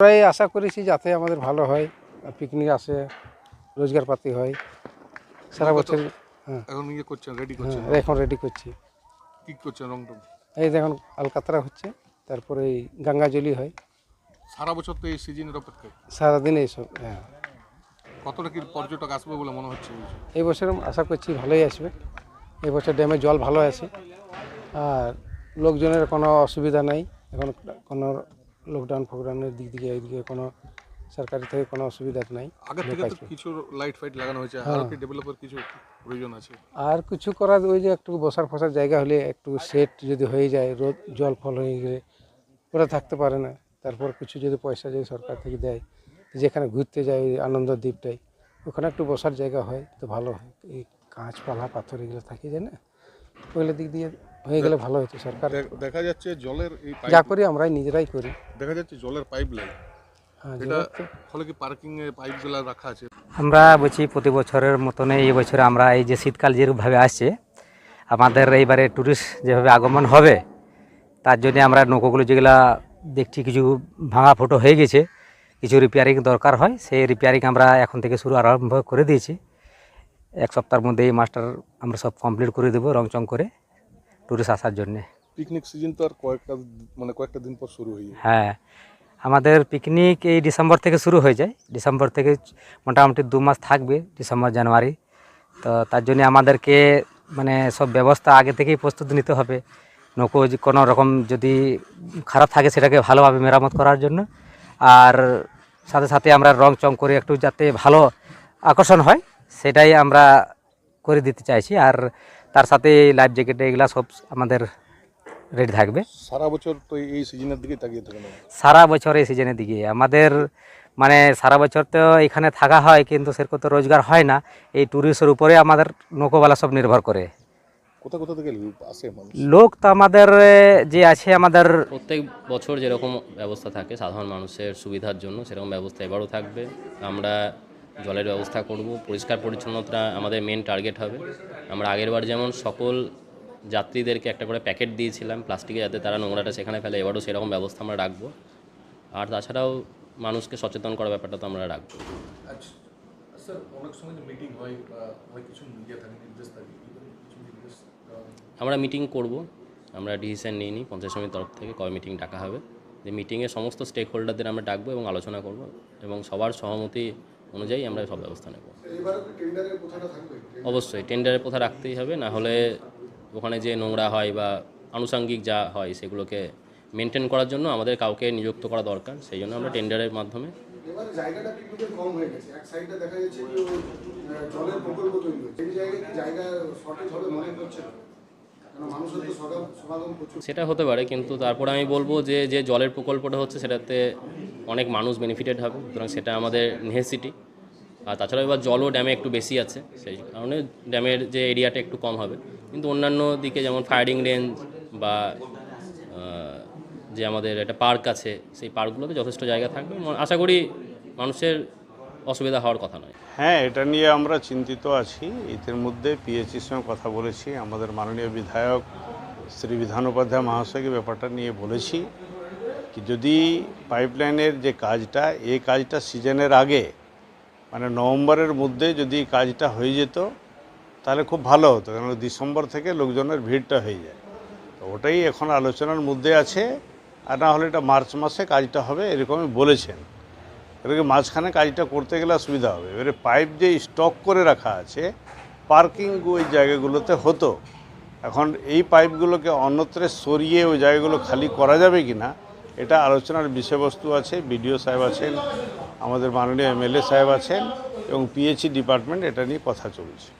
আমরাই আশা করেছি যাতে আমাদের ভালো হয় পিকনিক আসে রোজগার পাতি হয়। সারা বছর হ্যাঁ। এখন ইয়ে করছেন রেডি হ্যাঁ এখন রেডি করছি। কি করছেন রং টং এই দেখুন আলকাতরা হচ্ছে তারপরে এই গঙ্গাজলি হয়। সারা বছর তো এই সিজনের অপেক্ষায়। সারাদিন এইসব হ্যাঁ। কতটা কি পর্যটক আসবে বলে মনে হচ্ছে? এই বছর? এই বছর আশা করছি ভালোই আসবে। এই বছর ড্যামে জল ভালো আছে। আর লোকজনের কোনো অসুবিধা নাই। এখন কোনো লকডাউন ফকডাউনের দিক থেকে এইদিকে কোনো সরকারি থেকে কোনো অসুবিধা নাই। আগের থেকে তো কিছু লাইট ফাইট লাগানো হয়েছে। আরও কি ডেভেলপের কিছু প্রয়োজন আছে? আর কিছু করার ওই যে একটু বসার ফসার জায়গা হলে একটু সেট যদি হয়ে যায় রোদ জল ফল হয়ে গেলে ওরা থাকতে পারে না। তারপর কিছু যদি পয়সা যদি সরকার থেকে দেয় যেখানে ঘুরতে যায় ওই আনন্দ দ্বীপটাই ওখানে একটু বসার জায়গা হয় তো ভালো হয়। এই কাঁচপালা পাথর এগুলো থাকে যায় না ওইগুলো দিক দিয়ে হয়ে গেলে ভালো হতো সরকার। দেখা যাচ্ছে জলের এই যা করি আমরাই নিজেরাই করি। দেখা যাচ্ছে জলের পাইপ লাইন হ্যাঁ আছে? আমরা বলছি প্রতি বছরের মতনই এই বছর আমরা এই যে শীতকাল যেরূপভাবে আসছে আমাদের এইবারে ট্যুরিস্ট যেভাবে আগমন হবে তার জন্য আমরা নৌকোগুলো যেগুলা দেখছি কিছু ভাঙা ফুটো হয়ে গেছে কিছু রিপেয়ারিং দরকার হয় সেই রিপেয়ারিং আমরা এখন থেকে শুরু আরম্ভ করে দিয়েছি। এক সপ্তাহের মধ্যে এই মাস্টার আমরা সব কমপ্লিট করে দেবো রং চং করে। ট্যুরিস্ট আসার জন্যে। পিকনিক সিজন তো আর কয়েকটা মানে কয়েকটা দিন পর শুরু হয়ে হ্যাঁ আমাদের পিকনিক এই ডিসেম্বর থেকে শুরু হয়ে যায়। ডিসেম্বর থেকে মোটামুটি দু মাস থাকবে ডিসেম্বর জানুয়ারি তো তার জন্য আমাদেরকে মানে সব ব্যবস্থা আগে থেকেই প্রস্তুতি নিতে হবে। নৌকো কোনো রকম যদি খারাপ থাকে সেটাকে ভালোভাবে মেরামত করার জন্য। আর সাথে সাথে আমরা রং চং করে একটু যাতে ভালো আকর্ষণ হয় সেটাই আমরা করে দিতে চাইছি। আর তার সাথে লাইফ জ্যাকেট এগুলো সব আমাদের রেডি থাকবে। সারা বছর তো এই সিজনের দিকে তাকিয়ে থাকেন সারা বছর এই সিজনের দিকে। আমাদের মানে সারা বছর তো এখানে থাকা হয় কিন্তু সেরকম তো রোজগার হয় না। এই ট্যুরিস্টের উপরে আমাদের নৌকোবেলা সব নির্ভর করে। কোথা কোথা থেকে আসে লোক তো আমাদের যে আছে আমাদের প্রত্যেক বছর যেরকম ব্যবস্থা থাকে সাধারণ মানুষের সুবিধার জন্য সেরকম ব্যবস্থা এবারও থাকবে। আমরা জলের ব্যবস্থা করব। পরিষ্কার পরিচ্ছন্নতা আমাদের মেন টার্গেট হবে। আমরা আগেরবার যেমন সকল যাত্রীদেরকে একটা করে প্যাকেট দিয়েছিলাম প্লাস্টিকে যাতে তারা নোংরাটা সেখানে ফেলে এবারও সেরকম ব্যবস্থা আমরা রাখব। আর তাছাড়াও মানুষকে সচেতন করার ব্যাপারটা তো আমরা রাখব। আচ্ছা হয়? আমরা মিটিং করব। আমরা ডিসিশন নিয়ে নিই পঞ্চায়েত সমিতির তরফ থেকে কবে মিটিং ডাকা হবে। যে মিটিংয়ে সমস্ত স্টেক হোল্ডারদের আমরা ডাকবো এবং আলোচনা করব এবং সবার সহমতি অনুযায়ী আমরা সব ব্যবস্থা নেব। অবশ্যই টেন্ডারের কথা রাখতেই হবে না হলে ওখানে যে নোংরা হয় বা আনুষঙ্গিক যা হয় সেগুলোকে মেনটেন করার জন্য আমাদের কাউকে নিযুক্ত করা দরকার সেই জন্য আমরা টেন্ডারের মাধ্যমে জায়গাটা সেটা হতে পারে, কিন্তু তারপরে আমি বলব যে যে জলের প্রকল্পটা হচ্ছে সেটাতে অনেক মানুষ বেনিফিটেড হবে, সুতরাং সেটা আমাদের নেসেসিটি আর তাছাড়া এবার জলও ড্যামে একটু বেশি আছে, সেই কারণে ড্যামের যে এরিয়াটা একটু কম হবে। কিন্তু অন্যান্য দিকে যেমন ফায়ারিং রেঞ্জ বা যে আমাদের একটা পার্ক আছে, সেই পার্কগুলোতে যথেষ্ট জায়গা থাকবে। আশা করি মানুষের অসুবিধা হওয়ার কথা নয়। হ্যাঁ এটা নিয়ে আমরা চিন্তিত আছি। এদের মধ্যে পিএইচির সঙ্গে কথা বলেছি। আমাদের মাননীয় বিধায়ক শ্রী বিধান উপাধ্যায় মহাশয়কে ব্যাপারটা নিয়ে বলেছি কি যদি পাইপলাইনের যে কাজটা এই কাজটা সিজনের আগে মানে নভেম্বরের মধ্যে যদি কাজটা হয়ে যেত, তাহলে খুব ভালো হতো। কারণ ডিসেম্বর থেকে লোকজনের ভিড়টা হয়ে যায়। তো ওটাই এখন আলোচনার মধ্যে আছে। আর না হলে এটা মার্চ মাসে কাজটা হবে এরকমই বলেছেন। এবারে মাঝখানে কাজটা করতে গেলে সুবিধা হবে। এবারে পাইপ যে স্টক করে রাখা আছে পার্কিং ওই জায়গাগুলোতে হতো। এখন এই পাইপগুলোকে অন্যত্রে সরিয়ে ওই জায়গাগুলো খালি করা যাবে কি না এটা আলোচনার বিষয়বস্তু আছে। বিডিও সাহেব আছেন, আমাদের মাননীয় এমএলএ সাহেব আছেন এবং পিএইচই ডিপার্টমেন্ট এটা নিয়ে কথা চলছে।